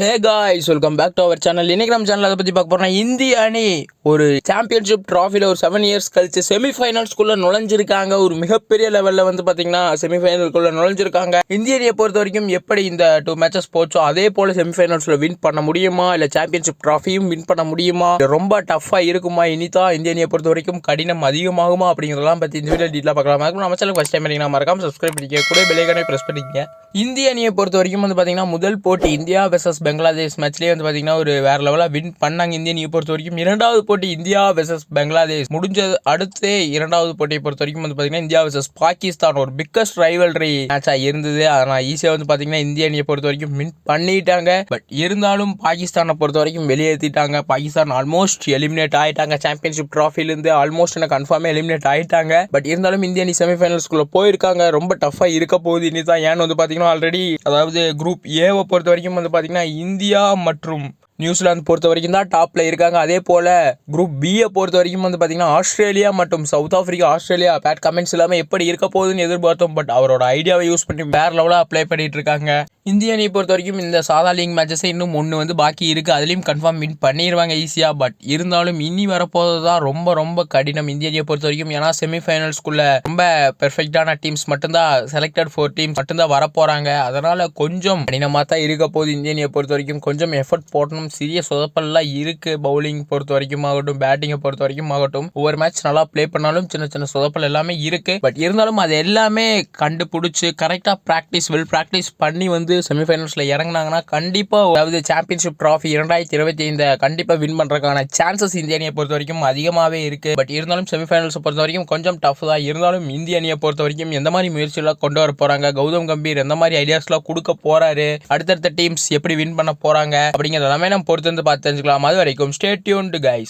Hey guys welcome back to our channel இன்னைக்கு நம்ம channel அதை பற்றி பார்க்க போகிறோம் இந்திய அணி ஒரு சாம்பியன்ஷிப் ட்ராஃபியில் ஒரு செவன் இயர்ஸ் கழிச்சு செமிஃபைனல்ஸ்குள்ளே நுழைஞ்சிருக்காங்க. ஒரு மிகப்பெரிய லெவலில் வந்து பார்த்தீங்கன்னா செமிஃபைனல்குள்ளே நுழைஞ்சிருக்காங்க. இந்திய அணியை பொறுத்த வரைக்கும் எப்படி இந்த டூ மேட்சஸ் போச்சோ அதே போல் செமிஃபைனல்ஸில் வின் பண்ண முடியுமா? இல்லை சாம்பியன்ஷிப் ட்ராஃபியும் வின் பண்ண முடியுமா? ரொம்ப டஃப்பாக இருக்குமா? இனிதான் இந்திய அணியை பொறுத்த வரைக்கும் கடினம் அதிகமாகுமா? அப்படிங்கிறதெல்லாம் பற்றி இந்த வீடியோ டீட்டெயிலாக பார்க்கலாம். அதுக்கு நம்ம சேனல் ஃபஸ்ட் டைம் பண்ணிங்கன்னா மறக்காம சப்ஸ்கிரைப் பண்ணிக்க கூட பெலைக்கானே ப்ரெஸ் பண்ணிக்கங்க. இந்திய அணியை பொறுத்த வரைக்கும் வந்து பார்த்தீங்கன்னா முதல் போட்டி இந்தியா வெர்சஸ் பங்களாதேஷ் மேட்ச்லேயே வந்து பார்த்தீங்கன்னா ஒரு வேற லெவலாக வின் பண்ணாங்க இந்திய அணியை பொறுத்த வரைக்கும். இரண்டாவது போட்டி இந்தியா வெர்சஸ் பங்களாதேஷ். முடிஞ்சது அடுத்தே இரண்டாவது போட்டியை பொறுத்த வரைக்கும் வந்து பார்த்தீங்கன்னா இந்தியா வெர்சஸ் பாகிஸ்தான். ஒரு பிக்கஸ்ட் ரைவல்ரி மேட்சாக இருந்தது. ஆனால் ஈஸியாக வந்து பார்த்தீங்கன்னா இந்திய அணியை பொறுத்த வரைக்கும் வின் பண்ணிட்டாங்க. பட் இருந்தாலும் பாகிஸ்தானை பொறுத்த வரைக்கும் வெளியேற்றிட்டாங்க பாகிஸ்தான் ஆல்மோஸ்ட் எலிமினேட் ஆயிட்டாங்க. சாம்பியன்ஷிப் ட்ராஃபிலேருந்து ஆல்மோஸ்ட் எனக்கு கன்ஃபார்மே எலிமினேட் ஆயிட்டாங்க. பட் இருந்தாலும் இந்திய அணி செமிஃபைனல்ஸ்குள்ளே போயிருக்காங்க. ரொம்ப டஃப்பாக இருக்க போகுது. இனி தான் ஏன்னு வந்து பார்த்தீங்கன்னா ஆல்ரெடி அதாவது குரூப் ஏவை பொறுத்த வரைக்கும் வந்து பார்த்தீங்கன்னா இந்தியா மற்றும் நியூசிலாந்து பொறுத்த வரைக்கும் தான் டாப்பில் இருக்காங்க. அதே போல் குரூப் பியை பொறுத்த வரைக்கும் வந்து பார்த்தீங்கன்னா ஆஸ்திரேலியா மற்றும் south Africa Australia Pat Cummins இல்லாமல் எப்படி இருக்க போகுதுன்னு எதிர்பார்த்தோம். பட் அவரோட ஐடியாவை யூஸ் பண்ணி வேற லெவலாக அப்ளை பண்ணிட்டு இருக்காங்க. இந்திய அணியை பொறுத்த வரைக்கும் இந்த சாதா லீக் மேட்சஸ் இன்னும் ஒன்று வந்து பாக்கி இருக்குது அதுலேயும் கன்ஃபார்ம் வின் பண்ணிடுவாங்க ஈஸியாக பட் இருந்தாலும் இனி வரப்போகிறது தான் ரொம்ப ரொம்ப கடினம் இந்திய அணியை பொறுத்த வரைக்கும். ஏன்னா செமிஃபைனல்ஸ்குள்ளே ரொம்ப பெர்ஃபெக்டான டீம்ஸ் மட்டும்தான் செலக்டட் ஃபோர் டீம்ஸ் மட்டும்தான் வரப்போகிறாங்க அதனால் கொஞ்சம் கடினமாக தான் இருக்க போகுது இந்திய அணியை பொறுத்த வரைக்கும். கொஞ்சம் எஃபர்ட் போடணும் சிறிய சொதப்பல்லாம் இருக்குது பவுலிங் பொறுத்த வரைக்கும் ஆகட்டும் பேட்டிங்கை பொறுத்த வரைக்கும் ஆகட்டும் ஒவ்வொரு மேட்ச் நல்லா ப்ளே பண்ணாலும் சின்ன சின்ன சொதப்பல் எல்லாமே இருக்குது பட் இருந்தாலும் அது எல்லாமே கண்டுபிடிச்சி கரெக்டாக ப்ராக்டிஸ் வெல் ப்ராக்டிஸ் பண்ணி வந்து செமிஃபைனல்ஸில் இறங்குனாங்கன்னா கண்டிப்பாக அதாவது சாம்பியன்ஷிப் ட்ராஃபி இரண்டாயிரத்தி இருபத்தி ஐந்து கண்டிப்பாக வின் பண்ணுறதுக்கான சான்சஸ் இந்திய அணியை பொறுத்த வரைக்கும் அதிகமாகவே இருக்குது பட் இருந்தாலும் செமிஃபைனல்ஸை பொறுத்த வரைக்கும் கொஞ்சம் டஃப் தான். இருந்தாலும் இந்திய அணியை பொறுத்த வரைக்கும் எந்த மாதிரி முயற்சியெல்லாம் கொண்டு வர போகிறாங்க கௌதம் கம்பீர் எந்த மாதிரி ஐடியாஸ்லாம் கொடுக்க போகிறாரு அடுத்தடுத்த டீம்ஸ் எப்படி வின் பண்ண போகிறாங்க அப்படிங்கிறது எல்லாமே பொறுத்திருந்து பொறுத்து வந்து பார்த்து தெரிஞ்சுக்கலாம். அது வரைக்கும் ஸ்டேட்யூன்டு கைஸ்